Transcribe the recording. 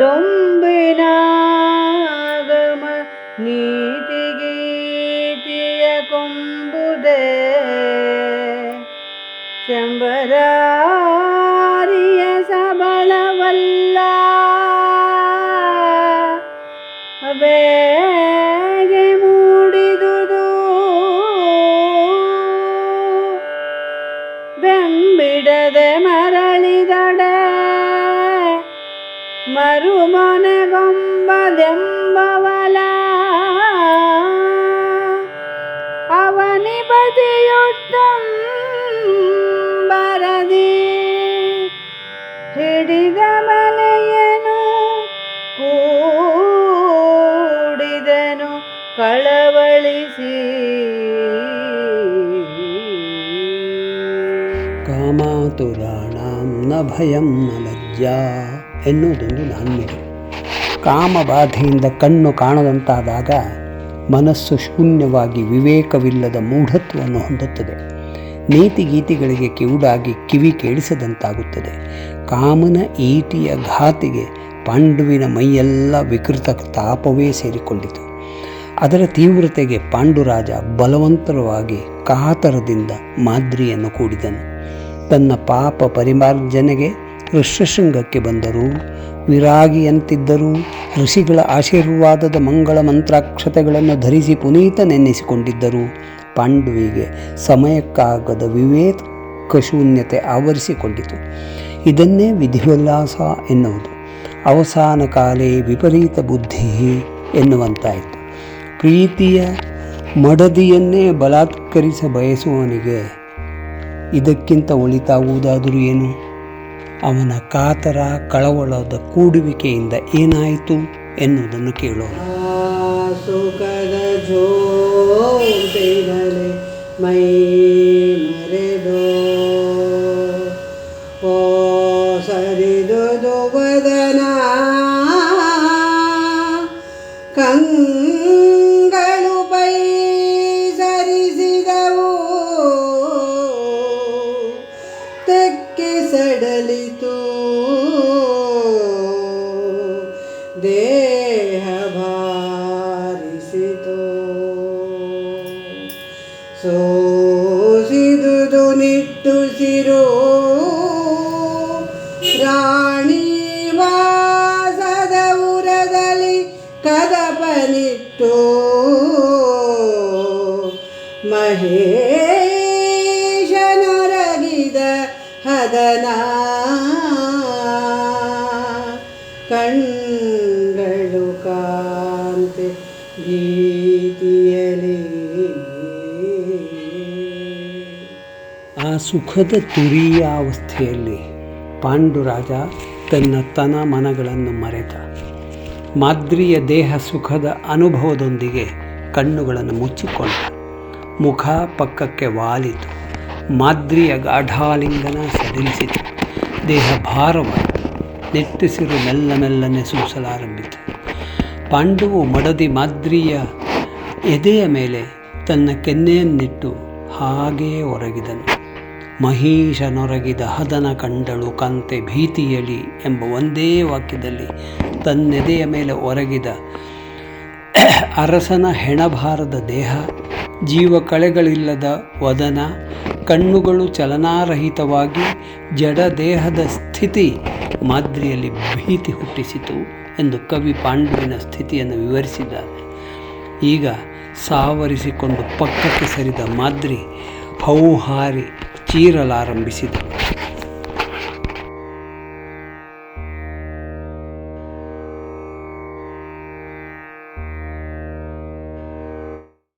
ಡೊಂಬಿನಾಗಮ ನೀತಿಗೀತಿಯ ಕೊಂಬುದೇ ಶಂಬರಾರಿಯ ಸಬಳವಲ್ಲ ಬೇಗೆ ಮರುಮನೆಗೊಂಬದೆಂಬವಲ. ಅವನಿಪತಿಯುತ್ತಂ ಬರದಿ. ಹಿಡಿದ ಮಲೆಯನು ಕೂಡಿದನು ಕಳವಳಿಸಿ. ಕಾಮಾತುರಾಣಾಂ ನ ಭಯಂ ಲಜ್ಜಾ ಎನ್ನುವುದೊಂದು ನಾಣ್ಯತೆ ಕಾಮಬಾಧೆಯಿಂದ ಕಣ್ಣು ಕಾಣದಂತಾದಾಗ ಮನಸ್ಸು ಶೂನ್ಯವಾಗಿ ವಿವೇಕವಿಲ್ಲದ ಮೂಢತ್ವವನ್ನು ಹೊಂದುತ್ತದೆ. ನೀತಿ ನೀತಿಗೀತಿಗಳಿಗೆ ಕಿವುಡಾಗಿ ಕಿವಿ ಕೇಳಿಸದಂತಾಗುತ್ತದೆ. ಕಾಮನ ಈಟಿಯ ಘಾತಿಗೆ ಪಾಂಡುವಿನ ಮೈಯೆಲ್ಲ ವಿಕೃತ ತಾಪವೇ ಸೇರಿಕೊಂಡಿತು. ಅದರ ತೀವ್ರತೆಗೆ ಪಾಂಡುರಾಜ ಬಲವಂತರವಾಗಿ ಕಾತರದಿಂದ ಮಾದ್ರಿಯನ್ನು ಕೂಡಿದನು. ತನ್ನ ಪಾಪ ಪರಿಮಾರ್ಜನೆಗೆ ಋಷ್ಯಶೃಂಗಕ್ಕೆ ಬಂದರು. ವಿರಾಗಿಯಂತಿದ್ದರೂ. ಋಷಿಗಳ ಆಶೀರ್ವಾದದ ಮಂಗಳ ಮಂತ್ರಾಕ್ಷತೆಗಳನ್ನು ಧರಿಸಿ ಪುನೀತನೆನ್ನಿಸಿಕೊಂಡಿದ್ದರು. ಪಾಂಡುವಿಗೆ ಸಮಯಕ್ಕಾಗದ ವಿವೇಕ ಶೂನ್ಯತೆ ಆವರಿಸಿಕೊಂಡಿತು. ಇದನ್ನೇ ವಿಧಿವಿಲಾಸ ಎನ್ನುವುದು. ಅವಸಾನ ಕಾಲೇ ವಿಪರೀತ ಬುದ್ಧಿ ಎನ್ನುವಂತಾಯಿತು. ಪ್ರೀತಿಯ ಮಡದಿಯನ್ನೇ ಬಲಾತ್ಕರಿಸ ಬಯಸುವವನಿಗೆ ಇದಕ್ಕಿಂತ ಒಳಿತಾಗುವುದಾದರೂ ಏನು? ಅವನ ಕಾತರ ಕಳವಳದ ಕೂಡುವಿಕೆಯಿಂದ ಏನಾಯಿತು ಎನ್ನುವುದನ್ನು ಕೇಳೋಣ. ಸುಖದ ಜೋ ಮೈ ಸೋಸಿದುದು ನಿಟ್ಟುಸಿರು ರಾಣಿ ವಾಸದ ಉರದಲ್ಲಿ ಕದಪನಿಟ್ಟು ಮಹೇಶನೊರಗಿದ ಹದನ ಕಂಡಳು ಕಾಂತೆ ಭೀತಿಯಲಿ ಆ ಸುಖದ ತುರಿಯ ಅವಸ್ಥೆಯಲ್ಲಿ ಪಾಂಡುರಾಜ ತನ್ನ ತನ ಮನಗಳನ್ನು ಮರೆತ ಮಾದ್ರಿಯ ದೇಹ ಸುಖದ ಅನುಭವದೊಂದಿಗೆ ಕಣ್ಣುಗಳನ್ನು ಮುಚ್ಚಿಕೊಂಡ. ಮುಖ ಪಕ್ಕಕ್ಕೆ ವಾಲಿತು. ಮಾದ್ರಿಯ ಗಾಢಾಲಿಂಗನ ಸಡಿಲಿಸಿತು. ದೇಹ ಭಾರವಾಯಿತು. ನೆಟ್ಟಿಸಿರು ಮೆಲ್ಲ ಮೆಲ್ಲನೆ ಸೂಸಲಾರಂಭಿತು. ಪಾಂಡುವು ಮಡದಿ ಮಾದ್ರಿಯ ಎದೆಯ ಮೇಲೆ ತನ್ನ ಕೆನ್ನೆಯನ್ನಿಟ್ಟು ಹಾಗೆಯೇ ಒರಗಿದನು. ಮಹೀಶನೊರಗಿದ ಹದನ ಕಂಡಳು ಕಂತೆ ಭೀತಿಯಲಿ ಎಂಬ ಒಂದೇ ವಾಕ್ಯದಲ್ಲಿ ತನ್ನೆದೆಯ ಮೇಲೆ ಒರಗಿದ ಅರಸನ ಹೆಣಭಾರದ ದೇಹ, ಜೀವ ಕಳೆಗಳಿಲ್ಲದ ವದನ, ಕಣ್ಣುಗಳು ಚಲನಾರಹಿತವಾಗಿ ಜಡ ದೇಹದ ಸ್ಥಿತಿ ಮಾದರಿಯಲ್ಲಿ ಭೀತಿ ಹುಟ್ಟಿಸಿತು ಎಂದು ಕವಿ ಪಾಂಡುವಿನ ಸ್ಥಿತಿಯನ್ನು ವಿವರಿಸಿದ್ದಾರೆ. ಈಗ ಸಾವರಿಸಿಕೊಂಡು ಪಕ್ಕಕ್ಕೆ ಸರಿದ ಮಾದ್ರಿ, ಹೌಹಾರಿ ಚೀರಲಾರಂಭಿಸಿದಳು